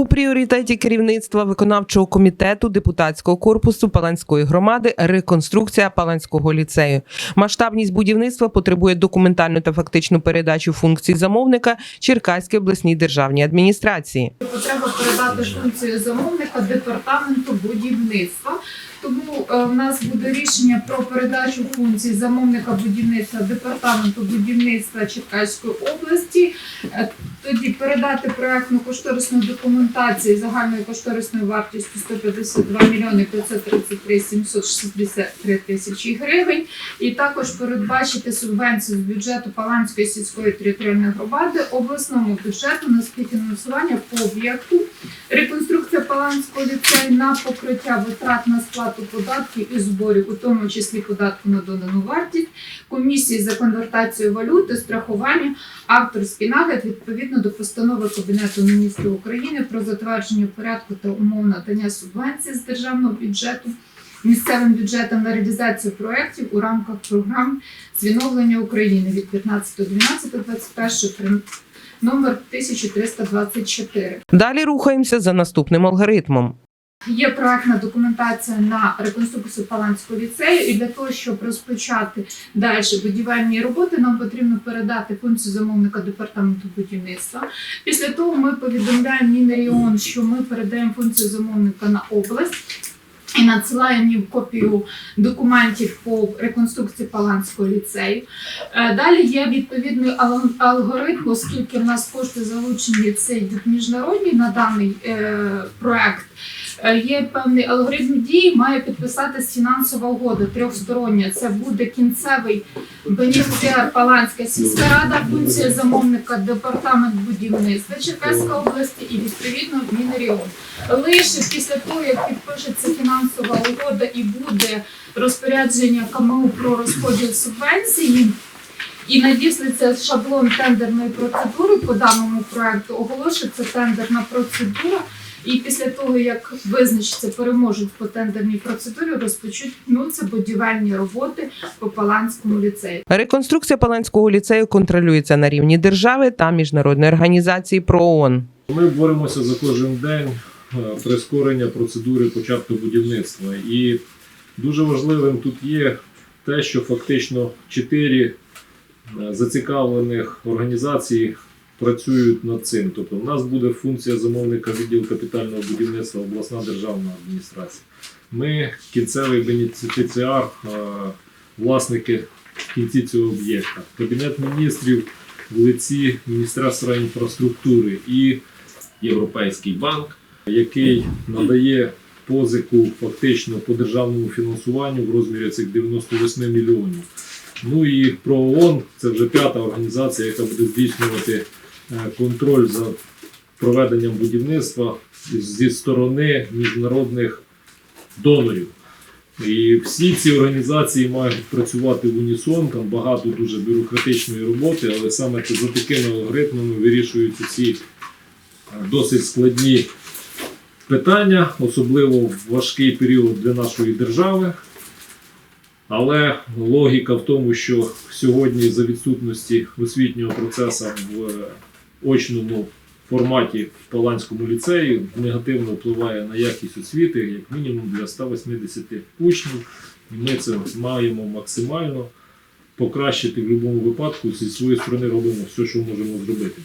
У пріоритеті керівництва виконавчого комітету депутатського корпусу Паланської громади реконструкція Паланського ліцею. Масштабність будівництва потребує документальну та фактичну передачу функцій замовника Черкаській обласній державній адміністрації. Потреба передати функцію замовника департаменту будівництва. Тому е, в нас буде рішення про передачу функцій замовника будівництва департаменту будівництва Черкаської області. Тоді передати проектну кошторисну документацію загальною кошторисною вартістю 152 мільйони 533 763 тисячі гривень. І також передбачити субвенцію з бюджету Паланської сільської територіальної громади обласному бюджету на співфінансування по об'єкту реконструкція Паланського ліцею на покриття витрат на сплату податків і зборів, у тому числі податку на додану вартість, комісії за конвертацію валюти, страхування, авторський нагляд відповідно до постанови Кабінету міністрів України про затвердження порядку та умов надання субвенцій з державного бюджету. Місцевим бюджетом на реалізацію проєктів у рамках програм з відновлення України від 15.12.21 номер 1324. Далі рухаємося за наступним алгоритмом. Є проектна документація на реконструкцію Паланського ліцею, і для того, щоб розпочати далі будівельні роботи, нам потрібно передати функцію замовника департаменту будівництва. Після того ми повідомляємо Мінрегіон, що ми передаємо функцію замовника на область. І надсилає мені копію документів по реконструкції Паланського ліцею. Е, Далі є відповідний ал- алгоритм, оскільки в нас кошти залучені цей міжнародні на даний е, проект. Е, Є певний алгоритм дій, має підписатись фінансова угода трьохстороння. Це буде кінцевий бенефіціар Паланська сільська рада, функція замовника департамент будівництва Черкаської області і відповідно Мінрегіон. Лише після того, як підпишеться фінансова угода і буде розпорядження КМУ про розподіл субвенції. І надіслиться шаблон тендерної процедури по даному проекту, оголошується тендерна процедура. І після того, як визначиться переможець по тендерній процедурі, розпочнуться будівельні роботи по Паланському ліцею. Реконструкція Паланського ліцею контролюється на рівні держави та міжнародної організації ПРООН. Ми боремося за кожен день е, прискорення процедури початку будівництва. І дуже важливим тут є те, що фактично чотири е, зацікавлених організації працюють над цим. Тобто, в нас буде функція замовника відділу капітального будівництва обласна державна адміністрація. Ми кінцевий бенефіціар, е, власники в кінці цього об'єкта. Кабінет міністрів в лиці Міністерства інфраструктури і Європейський банк, який надає позику фактично по державному фінансуванню в розмірі цих 98 мільйонів. Ну і ПРООН це вже п'ята організація, яка буде здійснювати контроль за проведенням будівництва зі сторони міжнародних донорів. І всі ці організації мають працювати в унісон, там багато дуже бюрократичної роботи, але саме за такими алгоритмами вирішуються ці е, досить складні питання, особливо в важкий період для нашої держави. Але логіка в тому, що сьогодні за відсутності освітнього процесу в е, очному форматі в Паланському ліцеї негативно впливає на якість освіти, як мінімум для 180 учнів. І ми це маємо максимально покращити в будь-якому випадку. Зі своєї сторони робимо все, що можемо зробити.